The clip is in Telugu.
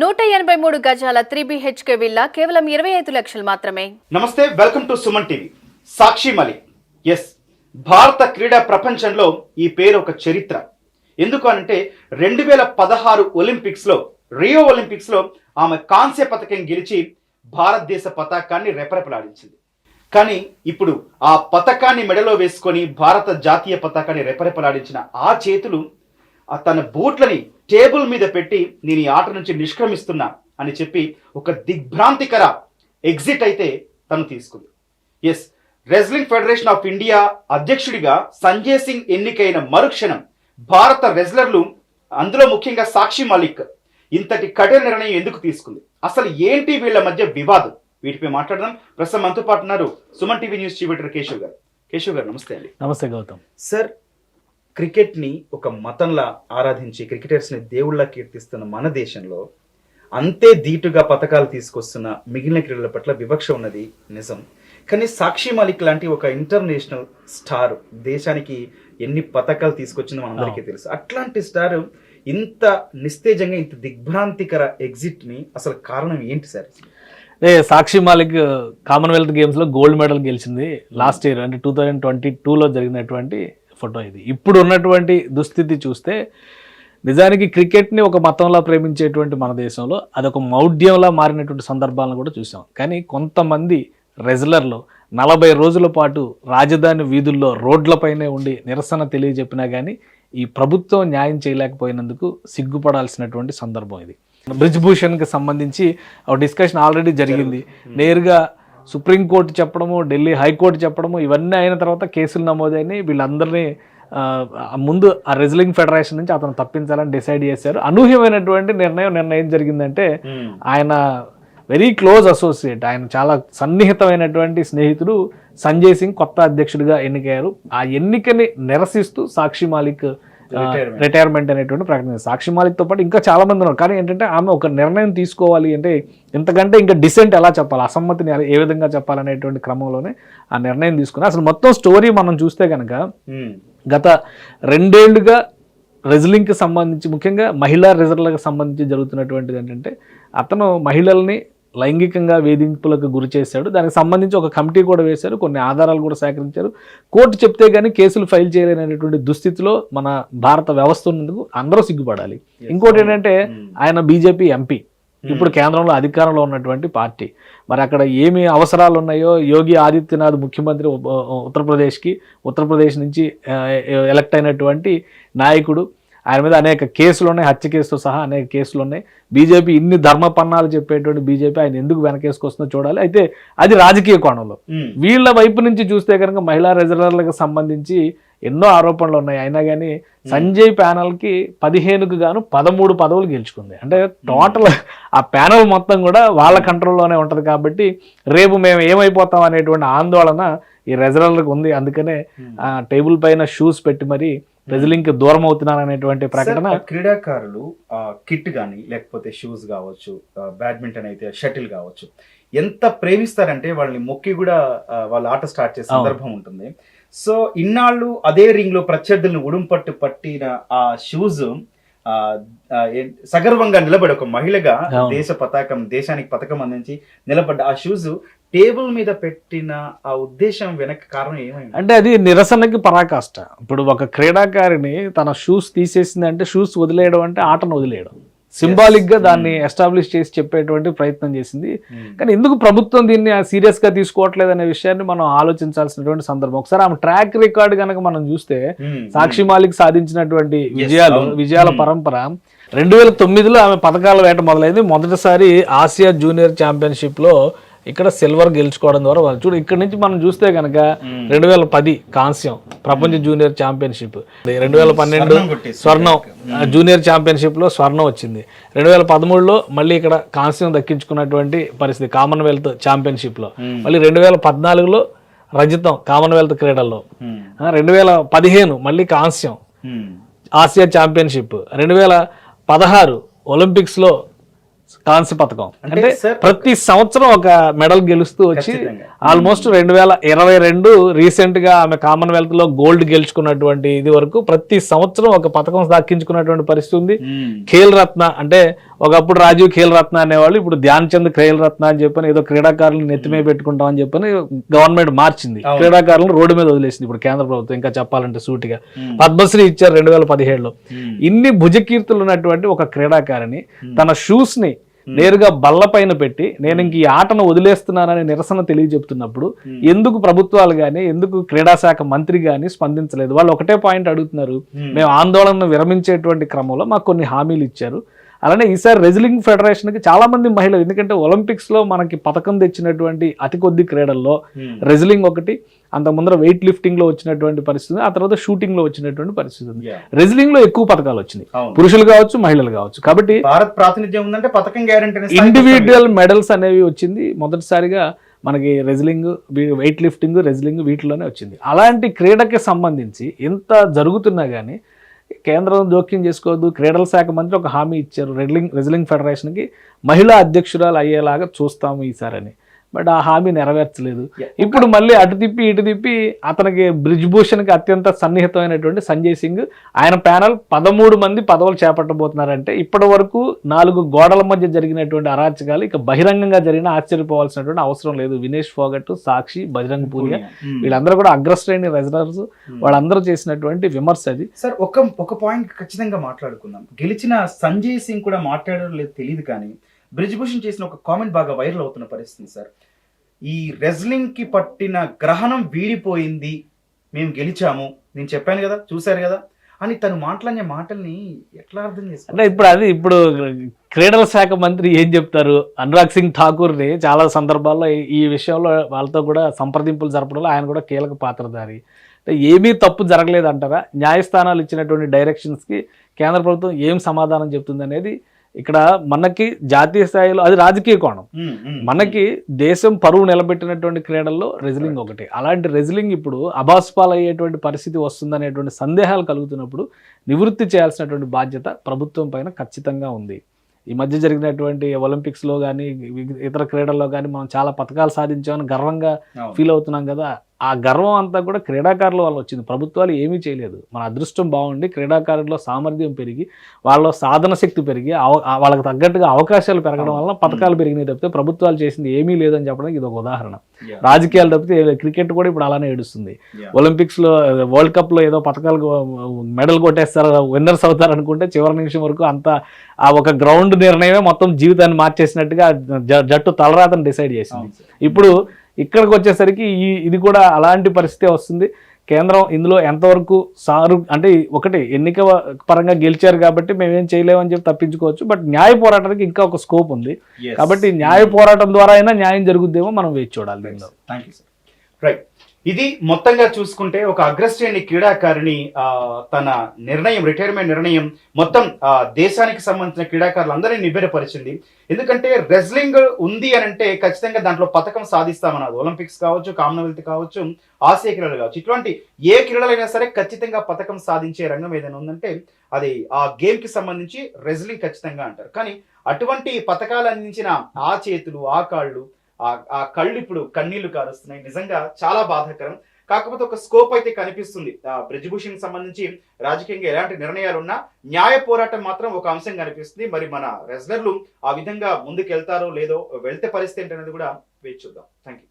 నూట ఎనభై మూడు గజాల త్రీ బిహెచ్కే విల్లా కేవలం ఇరవై ఐదు లక్షలు మాత్రమే. నమస్తే welcome to Suman TV. Sakshi మలి. ఎస్ భారత క్రీడా ప్రపంచంలో ఈ పేరు ఒక చరిత్ర. ఎందుకు అనంటే రెండు వేల పదహారు ఒలింపిక్స్లో రియో ఒలింపిక్స్లో ఆమె కాంస్య పథకం గెలిచి భారతదేశ పతాకాన్ని రెపరెపలాడించింది. కానీ ఇప్పుడు ఆ పథకాన్ని మెడలో వేసుకొని భారత జాతీయ పతాకాన్ని రెపరెపలాడించిన ఆ చేతులు ఆ తన బూట్లని టేబుల్ మీద పెట్టి నేను ఈ ఆట నుంచి నిష్క్రమిస్తున్నా అని చెప్పి ఒక దిగ్భ్రాంతికర ఎగ్జిట్ అయితే తను తీసుకుంది. ఎస్ రెజ్లింగ్ ఫెడరేషన్ ఆఫ్ ఇండియా అధ్యక్షుడిగా సంజయ్ సింగ్ ఎన్నికైన మరుక్షణం భారత రెజ్లర్లు అందులో ముఖ్యంగా సాక్షి మాలిక్ ఇంతటి కఠిన నిర్ణయం ఎందుకు తీసుకుంది? అసలు ఏంటి వీళ్ళ మధ్య వివాదం? వీటిపై మాట్లాడదాం. ప్రస్తుతం మనతో పాటు ఉన్నారు Suman TV news chief editor Keshav గారు. కేశవ్ గారు నమస్తే అండి. నమస్తే గౌతమ్. సార్ క్రికెట్ని ఒక మతంలా ఆరాధించి క్రికెటర్స్ని దేవుళ్ళ కీర్తిస్తున్న మన దేశంలో అంతే ధీటుగా పథకాలు తీసుకొస్తున్న మిగిలిన క్రీడల పట్ల వివక్ష ఉన్నది నిజం. కానీ సాక్షి మాలిక్ లాంటి ఒక ఇంటర్నేషనల్ స్టార్ దేశానికి ఎన్ని పథకాలు తీసుకొచ్చిందో మనందరికీ తెలుసు. అట్లాంటి స్టార్ ఇంత నిస్తేజంగా ఇంత దిగ్భ్రాంతికర ఎగ్జిట్ని అసలు కారణం ఏంటి సార్? అదే సాక్షి మాలిక్ కామన్వెల్త్ గేమ్స్లో గోల్డ్ మెడల్ గెలిచింది లాస్ట్ ఇయర్ అంటే టూ థౌజండ్ ట్వంటీ టూలో జరిగినటువంటి ఫోటో ఇది. ఇప్పుడు ఉన్నటువంటి దుస్థితి చూస్తే నిజానికి క్రికెట్ని ఒక మతంలా ప్రేమించేటువంటి మన దేశంలో అదొక మౌఢ్యంలా మారినటువంటి సందర్భాలను కూడా చూసాం. కానీ కొంతమంది రెజ్లర్లు నలభై రోజుల పాటు రాజధాని వీధుల్లో రోడ్లపైనే ఉండి నిరసన తెలియజెప్పినా కానీ ఈ ప్రభుత్వం న్యాయం చేయలేకపోయినందుకు సిగ్గుపడాల్సినటువంటి సందర్భం ఇది. బ్రిజ్ భూషణ్కి సంబంధించి ఒక డిస్కషన్ ఆల్రెడీ జరిగింది. నేరుగా సుప్రీంకోర్టు చెప్పడము ఢిల్లీ హైకోర్టు చెప్పడము ఇవన్నీ అయిన తర్వాత కేసులు నమోదైనాయి. వీళ్ళందరినీ ముందు ఆ రెజ్లింగ్ ఫెడరేషన్ నుంచి అతను తప్పించాలని డిసైడ్ చేశారు. అనూహ్యమైనటువంటి నిర్ణయం ఏం జరిగిందంటే ఆయన వెరీ క్లోజ్ అసోసియేట్. ఆయన చాలా సన్నిహితమైనటువంటి స్నేహితుడు సంజయ్ సింగ్ కొత్త అధ్యక్షుడిగా ఎన్నికయ్యారు. ఆ ఎన్నికని నిరసిస్తూ సాక్షి మాలిక్. రిటైర్మెంట్ అనేటువంటి ప్రకటన. సాక్షి మాలిక్తో పాటు ఇంకా చాలా మంది ఉన్నారు. కానీ ఏంటంటే ఆమె ఒక నిర్ణయం తీసుకోవాలి అంటే ఇంతకంటే ఇంకా డిసెంట్ ఎలా చెప్పాలి? అసమ్మతిని ఏ విధంగా చెప్పాలనేటువంటి క్రమంలోనే ఆ నిర్ణయం తీసుకుని అసలు మొత్తం స్టోరీ మనం చూస్తే కనుక. గత రెండేళ్ళుగా రెజ్లింగ్కి సంబంధించి ముఖ్యంగా మహిళా రెజర్లకు సంబంధించి జరుగుతున్నటువంటిది ఏంటంటే అతను మహిళల్ని లైంగికంగా వేధింపులకు గురి చేశాడు. దానికి సంబంధించి ఒక కమిటీ కూడా వేశారు. కొన్ని ఆధారాలు కూడా సేకరించారు. కోర్టు చెప్తే కానీ కేసులు ఫైల్ చేయలేనటువంటి దుస్థితిలో మన భారత వ్యవస్థ ఉన్నందుకు అందరూ సిగ్గుపడాలి. ఇంకోటి ఏంటంటే ఆయన బీజేపీ ఎంపీ. ఇప్పుడు కేంద్రంలో అధికారంలో ఉన్నటువంటి పార్టీ. మరి అక్కడ ఏమి అవసరాలు ఉన్నాయో యోగి ఆదిత్యనాథ్ ముఖ్యమంత్రి ఉత్తరప్రదేశ్కి ఉత్తరప్రదేశ్ నుంచి ఎలక్ట్ అయినటువంటి నాయకుడు ఆయన మీద అనేక కేసులు ఉన్నాయి హత్య కేసుతో సహా అనేక కేసులు ఉన్నాయి బీజేపీ ఇన్ని ధర్మ పన్నాలు చెప్పేటువంటి బీజేపీ ఆయన ఎందుకు వెనకేసుకొస్తుందో చూడాలి. అయితే అది రాజకీయ కోణంలో. వీళ్ళ వైపు నుంచి చూస్తే కనుక మహిళా రిజర్వర్లకు సంబంధించి ఎన్నో ఆరోపణలు ఉన్నాయి. అయినా కానీ సంజయ్ ప్యానల్కి పదిహేనుకు గాను పదమూడు పదవులు గెలుచుకుంది. అంటే టోటల్ ఆ ప్యానల్ మొత్తం కూడా వాళ్ళ కంట్రోల్లోనే ఉంటది కాబట్టి రేపు మేము ఏమైపోతాం అనేటువంటి ఆందోళన ఈ రెజలర్లకు ఉంది. అందుకనే టేబుల్ పైన షూస్ పెట్టి మరి రెజ్లింగ్కి దూరం అవుతున్నాను అనేటువంటి ప్రకటన క్రీడాకారులు కిట్ కానీ లేకపోతే షూస్ కావచ్చు బ్యాడ్మింటన్ అయితే షటిల్ కావచ్చు ఎంత ప్రేమిస్తారంటే వాళ్ళని మొక్కి కూడా వాళ్ళ ఆట స్టార్ట్ చేసే. సందర్భం ఉంటుంది సో ఇన్నాళ్ళు అదే రింగ్లో ప్రత్యర్థులను ఉడుంపట్టు పట్టిన ఆ షూస్ సగర్వంగా నిలబడి ఒక మహిళగా. దేశ పతాకం దేశానికి పథకం అందించి నిలబడ్డ ఆ షూస్ టేబుల్ మీద పెట్టిన ఆ ఉద్దేశం వెనక కారణం ఏమైంది? అంటే అది నిరసనకి పరాకాష్ట. ఇప్పుడు ఒక క్రీడాకారిని తన షూస్ తీసేసింది అంటే షూస్ వదిలేయడం అంటే ఆటను వదిలేయడం. సింబాలిక్గా దాన్ని ఎస్టాబ్లిష్ చేసి చెప్పేటువంటి ప్రయత్నం చేసింది. కానీ ఎందుకు ప్రభుత్వం దీన్ని సీరియస్గా తీసుకోవట్లేదు అనే విషయాన్ని మనం ఆలోచించాల్సినటువంటి సందర్భం. ఒకసారి ఆమె ట్రాక్ రికార్డ్ కనుక మనం చూస్తే మ్మ్. సాక్షి మాలిక్ సాధించినటువంటి విజయాలు. విజయాల పరంపర. రెండు వేల తొమ్మిదిలో ఆమె పథకాల వేట మొదలైంది. మొదటిసారి ఆసియా జూనియర్ ఛాంపియన్షిప్లో ఇక్కడ సిల్వర్ గెలుచుకోవడం ద్వారా వాళ్ళు చూడు ఇక్కడ నుంచి మనం చూస్తే కనుక రెండు వేల పది కాంస్యం ప్రపంచ జూనియర్ ఛాంపియన్షిప్. రెండు వేల పన్నెండు స్వర్ణం జూనియర్ ఛాంపియన్షిప్లో స్వర్ణం వచ్చింది. రెండు వేల పదమూడులో మళ్ళీ ఇక్కడ కాంస్యం దక్కించుకున్నటువంటి పరిస్థితి కామన్వెల్త్ ఛాంపియన్షిప్లో మళ్ళీ రెండు వేల పద్నాలుగులో రజతం కామన్వెల్త్ క్రీడల్లో. రెండు వేల పదిహేను మళ్ళీ కాంస్యం. ఆసియా ఛాంపియన్షిప్. రెండు వేల పదహారు ఒలింపిక్స్లో కాంస్య పథకం అంటే ప్రతి సంవత్సరం ఒక మెడల్ గెలుస్తూ వచ్చి. ఆల్మోస్ట్ రెండు వేల ఇరవై రెండు రీసెంట్గా ఆమె కామన్వెల్త్లో గోల్డ్ గెలుచుకున్నటువంటి ఇది వరకు ప్రతి సంవత్సరం ఒక పథకం దక్కించుకున్నటువంటి పరిస్థితి ఉంది. ఖేల్ రత్న అంటే ఒకప్పుడు రాజీవ్ ఖేల్ రత్న అనేవాళ్ళు ఇప్పుడు ధ్యాన్ చంద్ ఖేల్ రత్న అని చెప్పని ఏదో క్రీడాకారులను నెత్తిమే పెట్టుకుంటాం అని చెప్పని గవర్నమెంట్ మార్చింది. క్రీడాకారులను రోడ్డు మీద వదిలేసింది. ఇప్పుడు కేంద్ర ప్రభుత్వం ఇంకా చెప్పాలంటే సూటిగా. పద్మశ్రీ ఇచ్చారు రెండు వేల పదిహేడులో ఇన్ని భుజకీర్తులు ఉన్నటువంటి ఒక క్రీడాకారిణి తన షూస్ని నేరుగా బల్ల పైన పెట్టి నేను ఇంక ఈ ఆటను వదిలేస్తున్నానని నిరసన తెలియజెప్తున్నప్పుడు ఎందుకు ప్రభుత్వాలు కానీ ఎందుకు క్రీడా శాఖ మంత్రి కానీ స్పందించలేదు? వాళ్ళు ఒకటే పాయింట్ అడుగుతున్నారు. మేము ఆందోళనను విరమించేటువంటి క్రమంలో మాకు కొన్ని హామీలు ఇచ్చారు. అలానే ఈసారి రెజ్లింగ్ ఫెడరేషన్కి చాలా మంది మహిళలు ఎందుకంటే ఒలింపిక్స్లో మనకి పథకం తెచ్చినటువంటి అతి కొద్ది క్రీడల్లో రెజ్లింగ్ ఒకటి అంత ముందర వెయిట్ లిఫ్టింగ్లో వచ్చినటువంటి పరిస్థితి ఉంది. ఆ తర్వాత షూటింగ్లో వచ్చినటువంటి పరిస్థితి ఉంది Yeah. రెజ్లింగ్లో ఎక్కువ పథకాలు వచ్చినాయి. పురుషులు కావచ్చు మహిళలు కావచ్చు కాబట్టి భారత్ ప్రాతినిధ్యం ఉందంటే పథకం గ్యారంటీ ఇండివిజువల్ మెడల్స్ అనేవి వచ్చింది మొదటిసారిగా మనకి రెజ్లింగ్ వెయిట్ లిఫ్టింగ్ రెజ్లింగ్ వీటిలోనే వచ్చింది అలాంటి క్రీడకి సంబంధించి ఎంత జరుగుతున్నా కానీ కేంద్రం జోక్యం చేసుకోవద్దు. క్రీడల శాఖ మంత్రి ఒక హామీ ఇచ్చారు. రెడ్లింగ్ రెజ్లింగ్ ఫెడరేషన్కి మహిళా అధ్యక్షురాలు అయ్యేలాగా చూస్తాము ఈసారని బట్ ఆ హామీ నెరవేర్చలేదు. ఇప్పుడు మళ్ళీ అటు తిప్పి ఇటు తిప్పి అతనికి బ్రిజ్ భూషణ్కి అత్యంత సన్నిహితమైనటువంటి సంజయ్ సింగ్ ఆయన ప్యానల్ పదమూడు మంది పదవులు చేపట్టబోతున్నారంటే ఇప్పటి వరకు నాలుగు గోడల మధ్య జరిగినటువంటి అరాచకాలు ఇక బహిరంగంగా జరిగిన ఆశ్చర్యపోవాల్సినటువంటి అవసరం లేదు. వినేష్ ఫోగట్ సాక్షి బజరంగ్ పూరియా వీళ్ళందరూ కూడా అగ్రశ్రేణి రెజనర్స్ వాళ్ళందరూ చేసినటువంటి విమర్శ అది. సార్ ఒక ఒక పాయింట్ ఖచ్చితంగా మాట్లాడుకుందాం. గెలిచిన సంజయ్ సింగ్ కూడా మాట్లాడడం లేదు తెలియదు కానీ బ్రిజ్భూషణ్ చేసిన ఒక కామెంట్ బాగా వైరల్ అవుతున్న పరిస్థితి సార్. ఈ రెజ్లింగ్కి పట్టిన గ్రహణం వీడిపోయింది. మేము గెలిచాము. నేను చెప్పాను కదా చూశారు కదా అని తను మాట్లాడిన మాటల్ని ఎట్లా అర్థం అంటే ఇప్పుడు అది ఇప్పుడు క్రీడల శాఖ మంత్రి ఏం చెప్తారు? అనురాగ్ సింగ్ ఠాకూర్ని చాలా సందర్భాల్లో ఈ- ఈ విషయంలో వాళ్ళతో కూడా సంప్రదింపులు జరపడంలో ఆయన కూడా కీలక పాత్రధారి. అంటే ఏమీ తప్పు జరగలేదు అంటారా న్యాయస్థానాలు ఇచ్చినటువంటి డైరెక్షన్స్కి కేంద్ర ప్రభుత్వం ఏం సమాధానం చెప్తుంది అనేది ఇక్కడ మనకి జాతీయ స్థాయిలో అది రాజకీయ కోణం. మనకి దేశం పరువు నిలబెట్టినటువంటి క్రీడల్లో రెజ్లింగ్ ఒకటి. అలాంటి రెజ్లింగ్ ఇప్పుడు అబాస్పాల్ అయ్యేటువంటి పరిస్థితి వస్తుందనేటువంటి సందేహాలు కలుగుతున్నప్పుడు నివృత్తి చేయాల్సినటువంటి బాధ్యత ప్రభుత్వం పైన ఖచ్చితంగా ఉంది. ఈ మధ్య జరిగినటువంటి ఒలింపిక్స్లో కానీ ఇతర క్రీడల్లో కానీ మనం చాలా పథకాలు సాధించామని గర్వంగా. ఫీల్ అవుతున్నాం కదా. ఆ గర్వం అంతా కూడా క్రీడాకారుల వల్ల వచ్చింది. ప్రభుత్వాలు ఏమీ చేయలేదు. మన అదృష్టం బాగుండి క్రీడాకారుల్లో సామర్థ్యం పెరిగి వాళ్ళ సాధన శక్తి పెరిగి వాళ్ళకి తగ్గట్టుగా అవకాశాలు పెరగడం వల్ల పథకాలు పెరిగినాయి తప్పితే ప్రభుత్వాలు చేసింది ఏమీ లేదని చెప్పడానికి ఇది ఒక ఉదాహరణ. రాజకీయాలు తప్పితే క్రికెట్ కూడా ఇప్పుడు అలానే ఏడుస్తుంది. Yeah. ఒలింపిక్స్లో వరల్డ్ కప్లో ఏదో పథకాలు మెడల్ కొట్టేస్తారు విన్నర్స్ అవుతారు అనుకుంటే చివరి నిమిషం వరకు అంత ఆ ఒక గ్రౌండ్ నిర్ణయమే మొత్తం జీవితాన్ని మార్చేసినట్టుగా జట్టు తలరాతను డిసైడ్ చేసింది. ఇప్పుడు ఇక్కడికి వచ్చేసరికి ఈ ఇది కూడా అలాంటి పరిస్థితి వస్తుంది. కేంద్రం ఇందులో ఎంతవరకు సారు అంటే ఒకటి ఎన్నిక పరంగా గెలిచారు కాబట్టి మేమేం చేయలేమని చెప్పి తప్పించుకోవచ్చు. బట్ న్యాయ పోరాటానికి ఇంకా ఒక స్కోప్ ఉంది. కాబట్టి న్యాయ పోరాటం ద్వారా అయినా న్యాయం జరుగుద్దేమో మనం వేచి చూడాలి దీనిలో. థ్యాంక్ యూ సార్ రైట్ ఇది మొత్తంగా చూసుకుంటే ఒక అగ్రశ్రేణి క్రీడాకారిణి తన నిర్ణయం రిటైర్మెంట్ నిర్ణయం మొత్తం ఆ, దేశానికి సంబంధించిన క్రీడాకారులందరినీ నిబ్బెరపరిచింది ఎందుకంటే రెజ్లింగ్ ఉంది అని అంటే ఖచ్చితంగా దాంట్లో పథకం సాధిస్తామన్నది ఒలింపిక్స్ కావచ్చు కామన్వెల్త్ కావచ్చు ఆసియా క్రీడలు కావచ్చు. ఇటువంటి ఏ క్రీడలైనా సరే ఖచ్చితంగా పథకం సాధించే రంగం ఏదైనా ఉందంటే అది ఆ గేమ్కి సంబంధించి రెజ్లింగ్ ఖచ్చితంగా అంటారు. కానీ అటువంటి పథకాలు అందించిన ఆ చేతులు ఆ కాళ్ళు ఆ కళ్ళు ఇప్పుడు కన్నీళ్ళు కారుస్తున్నాయి. నిజంగా చాలా బాధాకరం. కాకపోతే ఒక స్కోప్ అయితే కనిపిస్తుంది. ఆ బ్రిజ్భూషణ్ సంబంధించి రాజకీయంగా ఎలాంటి నిర్ణయాలు ఉన్నా న్యాయ పోరాటం మాత్రం ఒక అంశం కనిపిస్తుంది. మరి మన రెజ్లర్లు ఆ విధంగా ముందుకెళ్తారో లేదో వెళ్తే పరిస్థితి ఏంటనేది కూడా వేచి చూద్దాం. Thank you